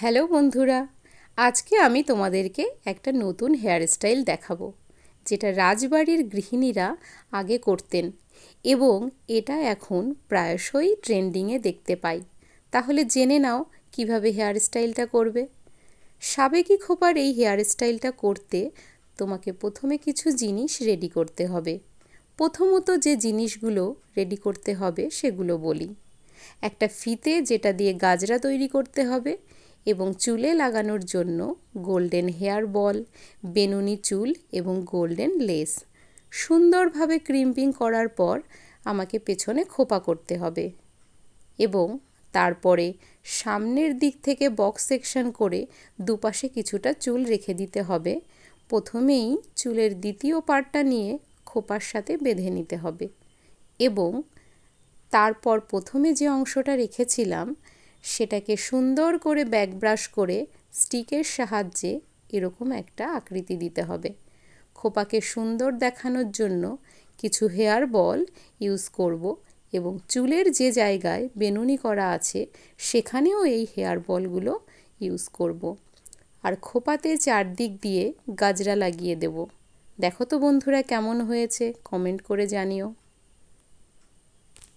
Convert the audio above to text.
Hello বন্ধুরা, আজকে আমি তোমাদেরকে একটা নতুন হেয়ার স্টাইল দেখাবো, যেটা রাজবাড়ির গৃহিণীরা আগে করতেন এবং এটা এখন প্রায়শই ট্রেন্ডিংয়ে দেখতে পাই। তাহলে জেনে নাও কীভাবে হেয়ার স্টাইলটা করবে। সাবেকি খোপার এই হেয়ার স্টাইলটা করতে তোমাকে প্রথমে কিছু জিনিস রেডি করতে হবে। প্রথমত যে জিনিসগুলো রেডি করতে হবে সেগুলো বলি। একটা ফিতে যেটা দিয়ে গাজরা তৈরি করতে হবে এবং চুলে লাগানোর জন্য গোল্ডেন হেয়ার বল, বেনুনি চুল এবং গোল্ডেন লেস। সুন্দরভাবে ক্রিম্পিং করার পর আমাকে পেছনে খোপা করতে হবে এবং তারপরে সামনের দিক থেকে বক্স সেকশন করে দুপাশে কিছুটা চুল রেখে দিতে হবে। প্রথমেই চুলের দ্বিতীয় পার্টটা নিয়ে খোপার সাথে বেঁধে নিতে হবে এবং তারপর প্রথমে যে অংশটা রেখেছিলাম সেটাকে সুন্দর করে ব্যাক ব্রাশ করে স্টিকের সাহায্যে এরকম একটা আকৃতি দিতে হবে। খোপাকে সুন্দর দেখানোর জন্য কিছু হেয়ার বল ইউজ করব এবং চুলের যে জায়গায় বেনুনি করা আছে সেখানেও এই হেয়ার বলগুলো ইউজ করব। আর খোপাতে চারদিক দিয়ে গাজরা লাগিয়ে দেব। দেখো তো বন্ধুরা কেমন হয়েছে, কমেন্ট করে জানিও।